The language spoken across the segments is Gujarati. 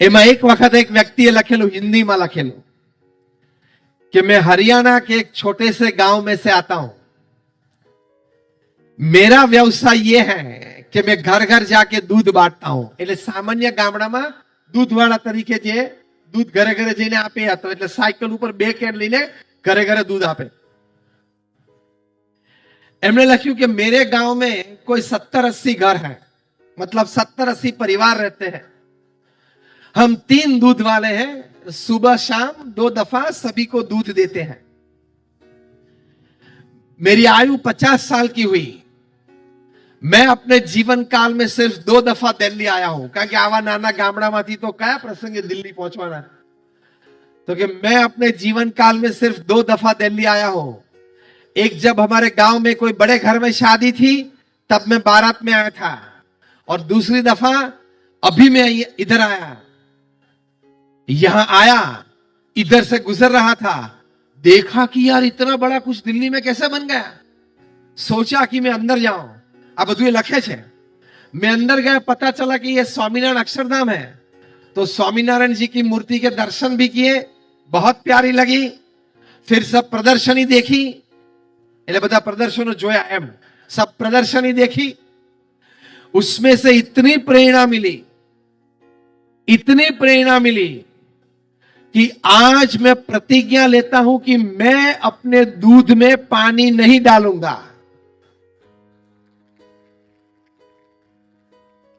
એમાં એક વખત એક વ્યક્તિએ લખેલું હિન્દીમાં લખેલું कि मैं हरियाणा के एक छोटे से गांव में से आता हूं मेरा व्यवसाय ये है कि मैं घर घर जाके दूध बांटता हूं એટલે સામાન્ય ગામડામાં દૂધવાળા તરીકે જે દૂધ ઘરે ઘરે જઈને આપે હતો એટલે સાયકલ ઉપર બે કેન લઈને ઘરે ઘરે दूध આપે એમણે લખ્યું કે मेरे गांव में कोई सत्तर अस्सी घर है मतलब सत्तर अस्सी परिवार रहते हैं हम तीन दूध वाले हैं, सुबह, शाम, दो दफ़ा सभी को दूध देते हैं। मेरी आयु पचास साल की हुई। मैं अपने जीवन काल में सिर्फ़ दो दफ़ा दिल्ली आया हूँ। કારણ કે આવા નાના ગામડામાંથી तो क्या प्रसंग दिल्ली पहुंचवाना? तो कि मैं अपने जीवन काल में सिर्फ़ दो दफ़ा दिल्ली आया हूँ। एक जब हमारे गाँव में कोई बड़े घर में शादी थी, तब मैं बारात में आया था। और दूसरी दफ़ा अभी मैं इधर आया। यहां आया इधर से गुजर रहा था देखा कि यार इतना बड़ा कुछ दिल्ली में कैसे बन गया सोचा कि मैं अंदर जाऊं આ બધું એ લખે છે मैं अंदर गया पता चला कि ये स्वामीनारायण अक्षरधाम है तो स्वामीनारायण जी की मूर्ति के दर्शन भी किए बहुत प्यारी लगी फिर सब प्रदर्शनी देखी એટલે બધા પ્રદર્શનો જોયા એમ सब प्रदर्शनी देखी उसमें से इतनी प्रेरणा मिली इतनी प्रेरणा मिली कि आज मैं प्रतिज्ञा लेता हूं कि मैं अपने दूध में पानी नहीं डालूंगा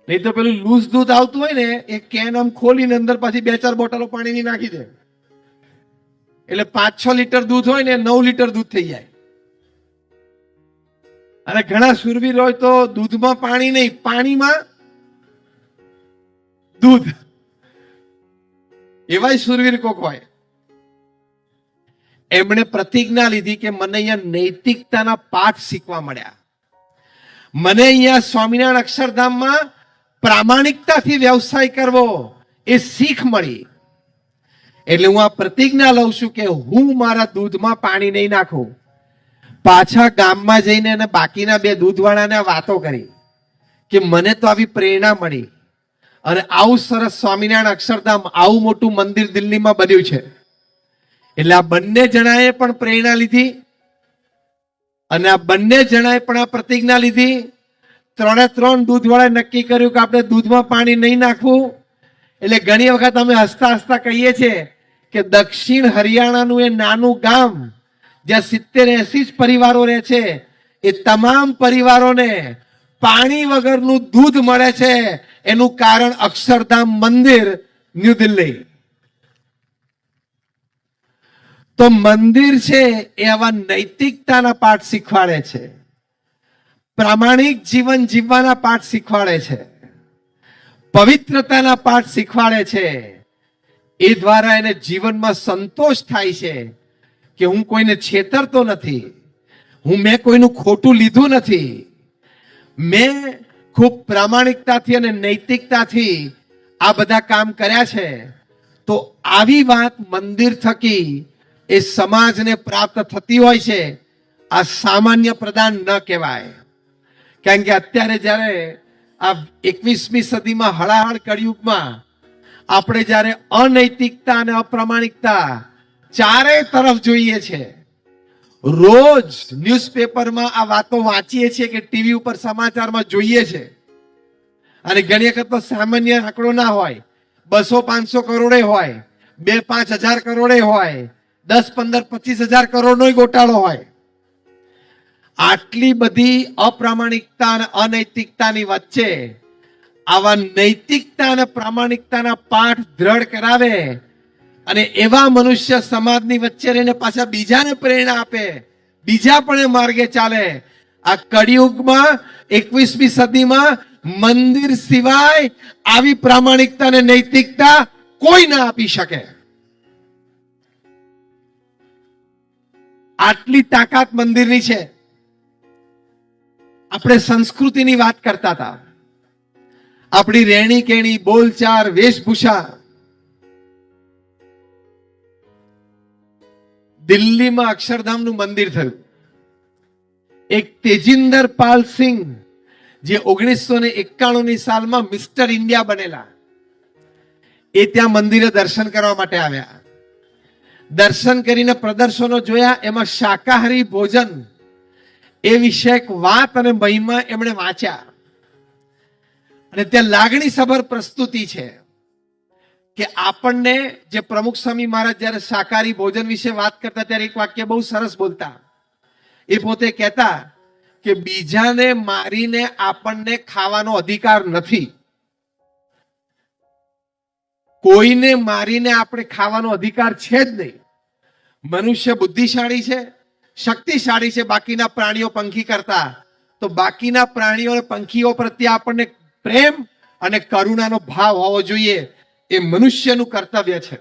નહીં તો પેલું લૂઝ દૂધ આવતું હોય ને એ કેન આમ ખોલીને અંદર પાછી બે ચાર બોટલો પાણીની નાખી દે એટલે પાંચ છ લીટર દૂધ હોય ને નવ લીટર દૂધ થઈ જાય અને ઘણા સુરવીર હોય તો દૂધમાં પાણી નહીં પાણીમાં દૂધ એવાય સુરવીર કોક હોય. એમણે પ્રતિજ્ઞા લીધી કે મને અહીંયા નૈતિકતાના પાઠ શીખવા મળ્યા. મને અહીંયા સ્વામિનારાયણ અક્ષરધામમાં પ્રામાણિકતાથી વ્યવસાય કરવો એ શીખ મળી. એટલે હું આ પ્રતિજ્ઞા લઉં છું કે હું મારા દૂધમાં પાણી નહીં નાખું. પાછા ગામમાં જઈને અને બાકીના બે દૂધવાળાને વાતો કરી કે મને તો આવી પ્રેરણા મળી. અને આવું સરસ સ્વામિનારાયણ અક્ષરધામ આવું મોટું મંદિર દિલ્હીમાં બન્યું છે. એટલે આ બંને જણાએ પણ પ્રેરણા લીધી અને આ બંને જણાએ પણ આ પ્રતિજ્ઞા લીધી. ત્રણે ત્રણ દૂધવાળાએ નક્કી કર્યું કે આપણે દૂધમાં પાણી નહીં નાખવું. એટલે ઘણી વખત અમે હસતા હસતા કહીએ છીએ કે દક્ષિણ હરિયાણાનું એ નાનું ગામ જ્યાં સિત્તેર એસી જ પરિવારો રહે છે, એ તમામ પરિવારોને પાણી વગરનું દૂધ મળે છે, એનું કારણ અક્ષરધામ મંદિર, ન્યૂ દિલ્હી. તો મંદિર છે એ આવા નૈતિકતાના પાઠ શીખવાડે છે. પ્રામાણિક જીવન જીવવાના પાઠ શીખવાડે છે. પવિત્રતાના પાઠ શીખવાડે છે. એ દ્વારા એને જીવનમાં સંતોષ થાય છે કે હું કોઈને છેતરતો નથી. હું મેં કોઈનું ખોટું લીધું નથી. મેં ખૂબ પ્રામાણિકતાથી અને નૈતિકતાથી આ બધા કામ કર્યા છે, તો આવી વાત મંદિર થકી એ સમાજને પ્રાપ્ત થતી હોય છે, આ સામાન્ય પ્રદાન ન કહેવાય. કારણ કે અત્યારે જ્યારે આ એકવીસમી સદીમાં હળાહળ કળિયુગમાં આપણે જ્યારે અનૈતિકતા અને અપ્રામાણિકતા ચારે તરફ જોઈએ છે રોજ ન્યૂઝપેપરમાં આ વાતો વાંચીએ છીએ કે ટીવી ઉપર સમાચારમાં જોઈએ છે. અને ઘણી વખત તો સામાન્ય આંકડો ના હોય. બસો પાંચસો કરોડે હોય, બે પાંચ હજાર કરોડે હોય, દસ પંદર પચીસ હજાર કરોડનો ગોટાળો હોય. આટલી બધી અપ્રામાણિકતા અને અનૈતિકતાની વચ્ચે આવા નૈતિકતા અને પ્રામાણિકતાના પાઠ દ્રઢ કરાવે અને એવા મનુષ્ય સમાજની વચ્ચે રહીને પાછા બીજાને પ્રેરણા આપે, બીજા પણ માર્ગે ચાલે. આ કળિયુગમાં, એકવીસમી સદીમાં મંદિર સિવાય આવી પ્રામાણિકતા અને નૈતિકતા કોઈ ના આપી શકે. આટલી તાકાત મંદિરની છે. આપણે સંસ્કૃતિની વાત કરતા હતા. આપણી રહેણી કેણી બોલચાર વેશભૂષા દિલ્હીમાં અક્ષરધામનું મંદિર થયું. એક તેજિંદર પાલ સિંહ, જે ઓગણીસો ને એકાણું ની સાલમાં મિસ્ટર ઇન્ડિયા બનેલા, એ ત્યાં મંદિરે દર્શન કરવા માટે આવ્યા. દર્શન કરીને પ્રદર્શનો જોયા, એમાં શાકાહારી ભોજન, એ વિષયક વાત અને મહિમા એમણે વાંચ્યા. અને ત્યાં લાગણીસભર પ્રસ્તુતિ છે. કે આપણને જે પ્રમુખ સ્વામી મહારાજ જ્યારે શાકાહારી ભોજન વિશે વાત કરતા ત્યારે એક વાક્ય બહુ સરસ બોલતા. એ પોતે કહેતા કે બીજાને મારીને આપણને ખાવાનો અધિકાર નથી. કોઈને મારીને આપણે ખાવાનો અધિકાર છે જ નહીં. મનુષ્ય બુદ્ધિશાળી છે, શક્તિશાળી છે, બાકીના પ્રાણીઓ પંખી કરતા. તો બાકીના પ્રાણીઓ પંખીઓ પ્રત્યે આપણને પ્રેમ અને કરુણાનો ભાવ હોવો જોઈએ. એ મનુષ્યનું કર્તવ્ય છે.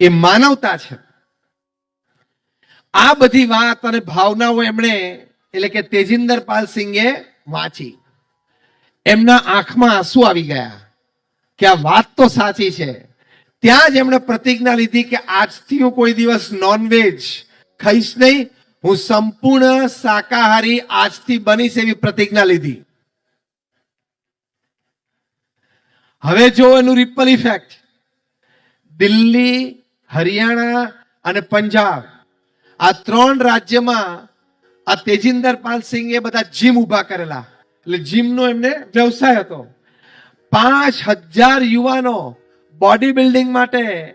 એ માનવતા છે. આ બધી વાત અને ભાવનાઓ એમણે એટલે કે તેજિંદર પાલ સિંહે વાંચી. એમના આંખમાં આંસુ આવી ગયા કે આ વાત તો સાચી છે. ત્યાં જ એમણે પ્રતિજ્ઞા લીધી કે આજથી હું કોઈ દિવસ નોનવેજ ખાઈશ નહીં. હું સંપૂર્ણ શાકાહારી આજથી બનીશ એવી પ્રતિજ્ઞા લીધી. હવે જો એનું રિપલ ઇફેક્ટ દિલ્હી, હરિયાણા અને પંજાબ. આ ત્રણ રાજ્યમાં આ તેજિંદર પાલ સિંહે બધા જીમ ઊભા કરેલા. એટલે જીમનો એમને વ્યવસાય હતો. પાંચ હજાર યુવાનો બોડી બિલ્ડિંગ માટે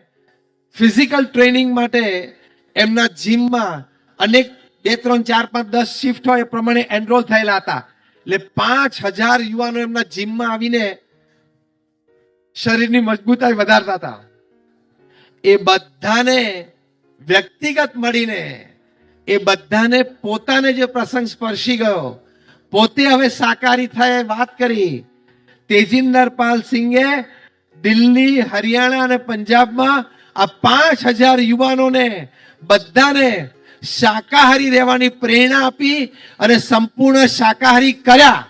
ફિઝિકલ ટ્રેનિંગ માટે એમના જીમમાં અનેક બે, ત્રણ, ચાર, પાંચ, દસ શિફ્ટ હોય એ પ્રમાણે એનરોલ થયેલા હતા. એટલે પાંચ હજાર યુવાનો એમના જીમમાં આવીને શરીરની મજબૂતાઈ વધારતા હતા. એ બધાને વ્યક્તિગત મળીને, એ બધાને પોતાને જે પ્રસંગ સ્પર્શી ગયો, પોતે હવે સાકારી થાય વાત કરી. તેજિંદર પાલ સિંહે દિલ્હી, હરિયાણા અને પંજાબમાં આ પાંચ હજાર યુવાનોને બધાને શાકાહારી રહેવાની પ્રેરણા આપી અને સંપૂર્ણ શાકાહારી કર્યા.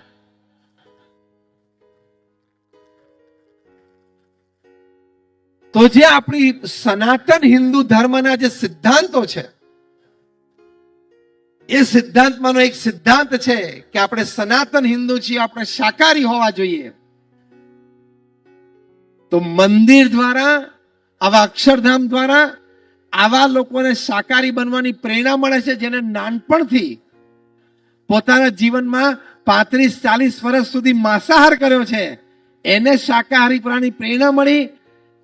તો જે આપણી સનાતન હિન્દુ ધર્મના જે સિદ્ધાંતો છે, એ સિદ્ધાંતમાંનો એક સિદ્ધાંત છે કે આપણે સનાતન હિન્દુ છીએ, આપણે શાકાહારી હોવા જોઈએ. તો મંદિર દ્વારા, આવા અક્ષરધામ દ્વારા, આવા લોકોને શાકાહારી બનવાની પ્રેરણા મળે છે, જેને નાનપણથી પોતાના જીવનમાં પાંત્રીસ ચાલીસ વર્ષ સુધી માંસાહાર કર્યો છે. એને શાકાહારી પ્રાણી પ્રેરણા મળી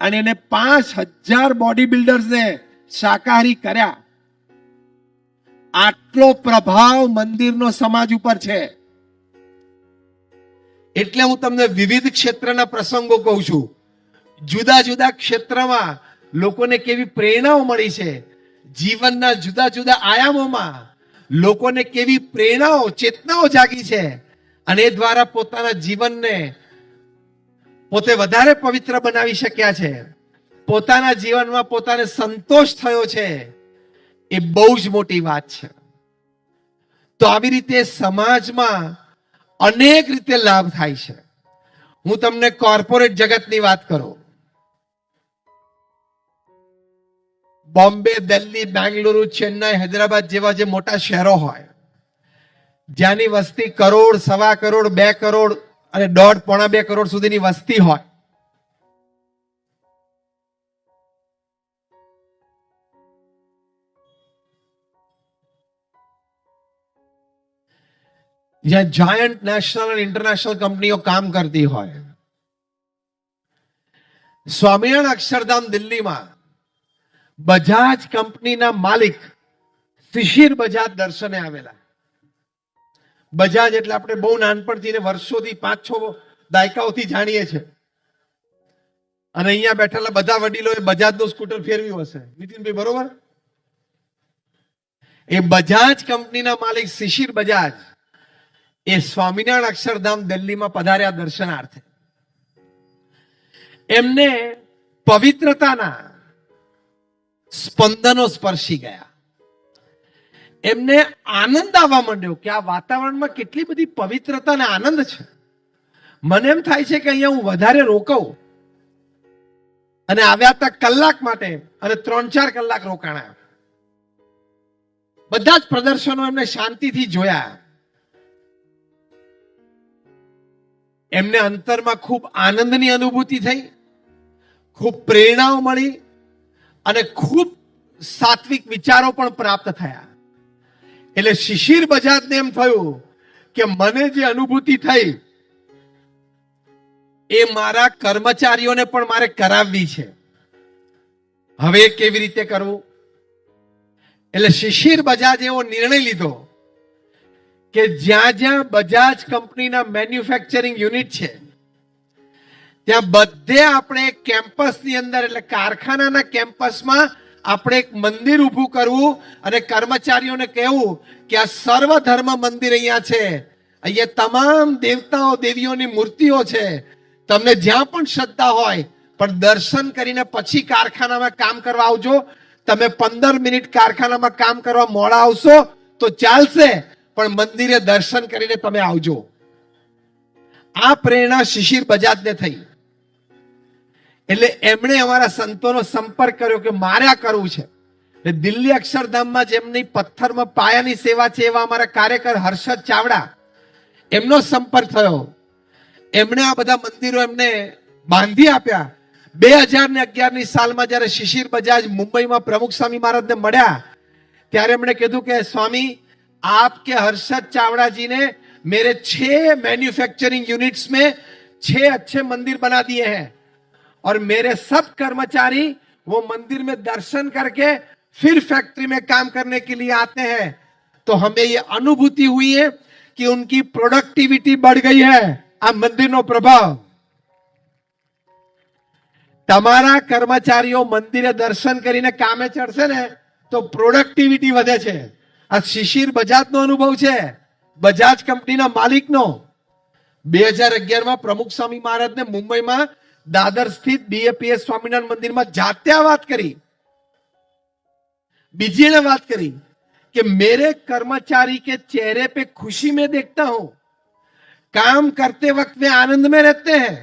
અને એને પાંચ હજાર બોડી બિલ્ડર્સને શાકાહારી કર્યા. આટલો પ્રભાવ મંદિરનો સમાજ ઉપર છે. એટલે હું તમને વિવિધ ક્ષેત્રના પ્રસંગો કહું છું. જુદા જુદા ક્ષેત્રમાં લોકોને કેવી પ્રેરણાઓ મળી છે. જીવનના જુદા જુદા આયામોમાં લોકોને કેવી પ્રેરણાઓ, ચેતનાઓ જાગી છે. અને એ દ્વારા પોતાના જીવનને પોતે વધારે પવિત્ર બનાવી શક્યા છે. પોતાના જીવનમાં પોતાને સંતોષ થયો છે. એ બહુ જ મોટી વાત છે. તો આવી રીતે સમાજમાં અનેક રીતે લાભ થાય છે. હું તમને કોર્પોરેટ જગતની વાત કરું. બોમ્બે, દિલ્હી, બેંગલુરુ, ચેન્નાઈ, હૈદરાબાદ જેવા જે મોટા શહેરો હોય, જ્યાંની વસ્તી કરોડ, સવા કરોડ, બે કરોડ અને દોઢ પોણા બે કરોડ સુધીની વસ્તી હોય. જ્યાં જાયન્ટ નેશનલ અને ઇન્ટરનેશનલ કંપનીઓ કામ કરતી હોય. સ્વામિનારાયણ અક્ષરધામ દિલ્હીમાં બજાજ કંપનીના માલિક શિશિર બજાજ દર્શને આવેલા. બજાજ એટલે આપણે બહુ નાનપણથી વર્ષોથી પાંચ છ દાયકાઓથી જાણીએ છીએ. અને અહીંયા બેઠેલા બધા વડીલોએ બજાજનું સ્કૂટર ફેરવ્યું હશે. નીતિનભાઈ, બરોબર? એ બજાજ કંપનીના માલિક શિશિર બજાજ એ સ્વામિનારાયણ અક્ષરધામ દિલ્હીમાં પધાર્યા દર્શનાર્થે. એમને પવિત્રતાના સ્પંદનો સ્પર્શી ગયા. એમને આનંદ આવવા માંડ્યો કે આ વાતાવરણમાં કેટલી બધી પવિત્રતા અને આનંદ છે. મને એમ થાય છે કે અહીંયા હું વધારે રોકાઉં. અને આવ્યા હતા કલાક માટે અને ત્રણ ચાર કલાક રોકાણા. બધા જ પ્રદર્શનો એમને શાંતિથી જોયા. એમને અંતરમાં ખૂબ આનંદની અનુભૂતિ થઈ, ખૂબ પ્રેરણાઓ મળી અને ખૂબ સાત્વિક વિચારો પણ પ્રાપ્ત થયા. એટલે શિશિર બજાજને એમ થયું કે મને જે અનુભૂતિ થઈ, એ મારા કર્મચારીઓને પણ મારે કરાવવી છે. હવે કેવી રીતે કરવું? એટલે શિશિર બજાજ એવો નિર્ણય લીધો કે જ્યાં જ્યાં બજાજ કંપનીના મેન્યુફેક્ચરિંગ યુનિટ છે, ત્યાં બધે આપણે કેમ્પસની અંદર, એટલે કારખાનાના કેમ્પસમાં આપણે એક મંદિર ઊભું કરવું અને કર્મચારીઓને કહેવું કે આ સર્વધર્મ મંદિર અહીંયા છે. અહીંયા તમામ દેવતાઓ, દેવીઓની મૂર્તિઓ છે. તમને જ્યાં પણ શ્રદ્ધા હોય, પણ દર્શન કરીને પછી કારખાનામાં કામ કરવા આવજો. તમે પંદર મિનિટ કારખાનામાં કામ કરવા મોડા આવશો તો ચાલશે, પણ મંદિરે દર્શન કરીને તમે આવજો. આ પ્રેરણા શિશિર બજાજને થઈ. એટલે એમણે અમારા સંતોનો સંપર્ક કર્યો કે મારે આ કરવું છે એટલે દિલ્હી અક્ષરધામમાં જેમની પથ્થરમાં પાયાની સેવા છે એવા અમારા કાર્યકર હર્ષદ ચાવડા એમનો સંપર્ક થયો એમણે આ બધા મંદિરો એમને બાંધી આપ્યા બે હજાર ને અગિયારની સાલમાં જ્યારે શિશિર બજાજ મુંબઈમાં પ્રમુખ સ્વામી મહારાજને મળ્યા ત્યારે એમણે કીધું કે સ્વામી आप के हर्षद चावड़ा जी ने मेरे छह मैन्युफैक्चरिंग यूनिट्स में छह अच्छे मंदिर बना दिए हैं और मेरे सब कर्मचारी वो मंदिर में दर्शन करके फिर फैक्ट्री में काम करने के लिए आते हैं तो हमें ये अनुभूति हुई है कि उनकी प्रोडक्टिविटी बढ़ गई है આ મંદિરનો પ્રભાવ તમારા કર્મચારીઓ મંદિરે દર્શન કરીને કામે ચડશે ને તો પ્રોડક્ટિવિટી વધે છે આ શિશિર બજાજનો અનુભવ છે બજાજ કંપનીના માલિકનો બે હજાર અગિયારમાં પ્રમુખ સ્વામી મહારાજને મુંબઈમાં દાદર સ્થિત બીએપીએસ સ્વામિનારાયણ મંદિરમાં જાતે આ વાત કરી બીજી એને વાત કરી कि मेरे कर्मचारी के चेहरे पे खुशी में देखता हूं काम करते वक्त वे आनंद में रहते हैं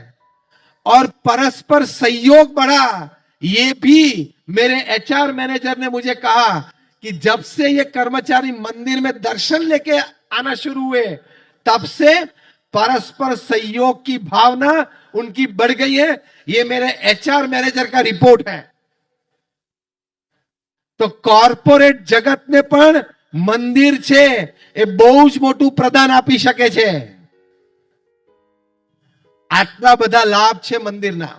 और परस्पर सहयोग बढ़ा ये भी मेरे एचआर मैनेजर ने मुझे कहा कि जब से ये कर्मचारी मंदिर में दर्शन लेके आना शुरू हुए तब से परस्पर सहयोग की भावना उनकी बढ़ गई है ये मेरे एचआर मैनेजर का रिपोर्ट है તો કોર્પોરેટ જગતને પણ મંદિર છે એ બહુ જ મોટું પ્રદાન આપી શકે છે આટલા બધા લાભ છે મંદિરના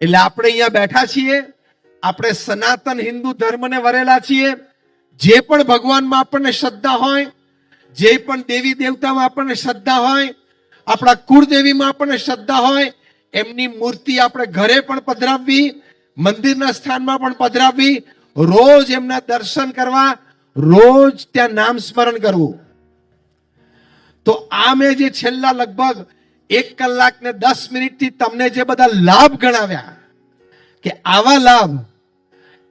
એટલે આપણે અહીંયા બેઠા છીએ આપણે સનાતન હિન્દુ ધર્મને વરેલા છીએ જે પણ ભગવાનમાં આપણને શ્રદ્ધા હોય જે પણ દેવી દેવતામાં આપણને શ્રદ્ધા હોય આપણા કુળદેવીમાં આપણને શ્રદ્ધા હોય, એમની મૂર્તિ આપણે ઘરે પણ પધરાવવી, મંદિરના સ્થાનમાં પણ પધરાવવી, રોજ એમના દર્શન કરવા, રોજ ત્યાં નામ સ્મરણ કરવું. તો આ મેં જે છેલ્લા લગભગ એક કલાક ને દસ મિનિટથી તમને જે બધા લાભ ગણાવ્યા, કે આવા લાભ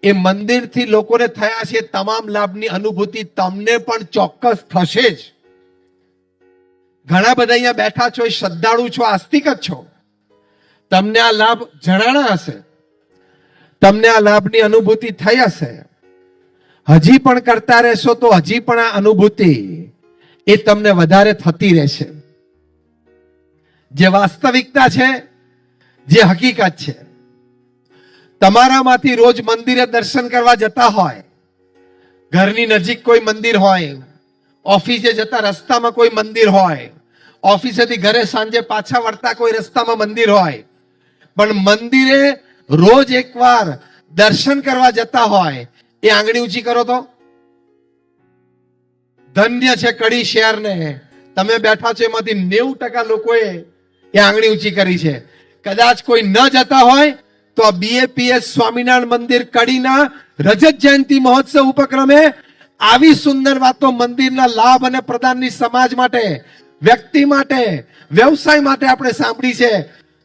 એ મંદિરથી લોકોને થયા છે, તમામ લાભની અનુભૂતિ તમને પણ ચોક્કસ થશે જ. ઘણા બધા અહીંયા બેઠા છો, એ શ્રદ્ધાળુ છો, આસ્તિક જ છો. તમને આ લાભ જણાણા હશે. તમને આ લાભની અનુભૂતિ થઈ હશે. હજી પણ કરતા રહેશો તો હજી પણ આ અનુભૂતિ એ તમને વધારે થતી રહેશે. જે વાસ્તવિકતા છે, જે હકીકત છે. તમારામાંથી રોજ મંદિરે દર્શન કરવા જતા હોય. ઘરની નજીક કોઈ મંદિર હોય ઓફિસે જતા રસ્તામાં કોઈ મંદિર હોય, ઓફિસેથી ઘરે સાંજે પાછા વળતા કોઈ રસ્તામાં મંદિર હોય, પણ મંદિરે રોજ એકવાર દર્શન કરવા જતા હોય, એ આંગળી ઊંચી કરો તો. ધન્ય છે કડી શહેરને તમે બેઠા છો એમાંથી નેવું ટકા લોકોએ એ આંગળી ઊંચી કરી છે. કદાચ કોઈ ન જતા હોય, તો આ બીએપીએસ સ્વામિનારાયણ મંદિર કડીના રજત જયંતિ મહોત્સવ ઉપક્રમે આવી સુંદર વાતો મંદિરના લાભ અને પ્રદાનની સમાજ માટે, વ્યક્તિ માટે, વ્યવસાય માટે આપણે સાંભળી છે.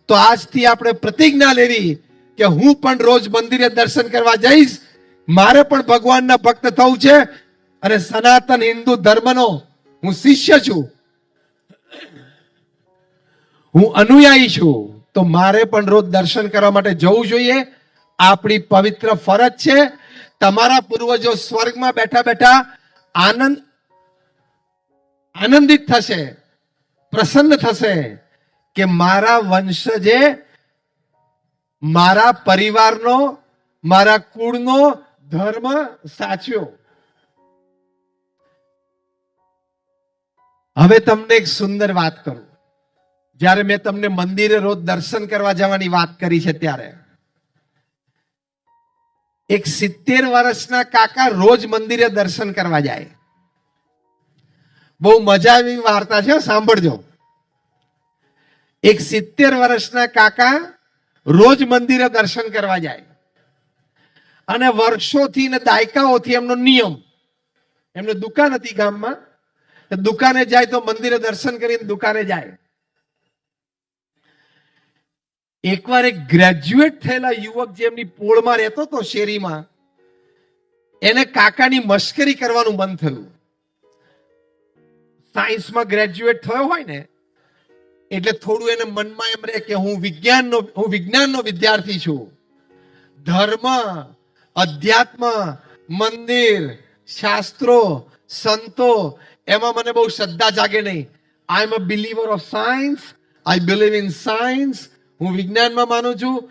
તો આજથી આપણે પ્રતિજ્ઞા લેવી કે હું પણ રોજ મંદિરે દર્શન કરવા જઈશ. મારે પણ ભગવાનના ભક્ત થવું છે. અને સનાતન હિન્દુ ધર્મનો હું શિષ્ય છું. હું અનુયાયી છું. તો મારે પણ રોજ દર્શન કરવા માટે જવું જોઈએ. આપણી પવિત્ર ફરજ છે. તમારા પૂર્વજો સ્વર્ગમાં બેઠા બેઠા આનંદ આનંદિત થશે, પ્રસન્ન થશે કે મારા વંશજે મારા પરિવારનો, મારા કુળનો ધર્મ સાચ્યો. હવે તમને એક સુંદર વાત કરું. જ્યારે મેં તમને મંદિરે રોજ દર્શન કરવા જવાની વાત કરી છે ત્યારે એક સિત્તેર વર્ષના કાકા રોજ મંદિરે દર્શન કરવા જાય. બહુ મજા આવી વાર્તા છે, સાંભળજો. એક સિત્તેર વર્ષના કાકા રોજ મંદિરે દર્શન કરવા જાય. અને વર્ષોથી ને દાયકાઓથી એમનો નિયમ, એમને દુકાન હતી ગામમાં દુકાને જાય તો મંદિરે દર્શન કરીને દુકાને જાય. એકવાર એક ગ્રેજ્યુએટ થયેલા યુવક જે એમની પોળમાં રહેતો હતો શેરીમાં, એને કાકાની મશ્કરી કરવાનું મન થયું. સાયન્સમાં ગ્રેજ્યુએટ થયો હોય ને, એટલે થોડું એને મનમાં એમ રહે કે હું વિજ્ઞાનનો હું વિજ્ઞાનનો વિદ્યાર્થી છું. ધર્મ, અધ્યાત્મ, મંદિર, શાસ્ત્રો, સંતો, એમાં મને બહુ શ્રદ્ધા જાગે નહીં. I am a believer of science I believe in science હું વિજ્ઞાનમાં માનું છું.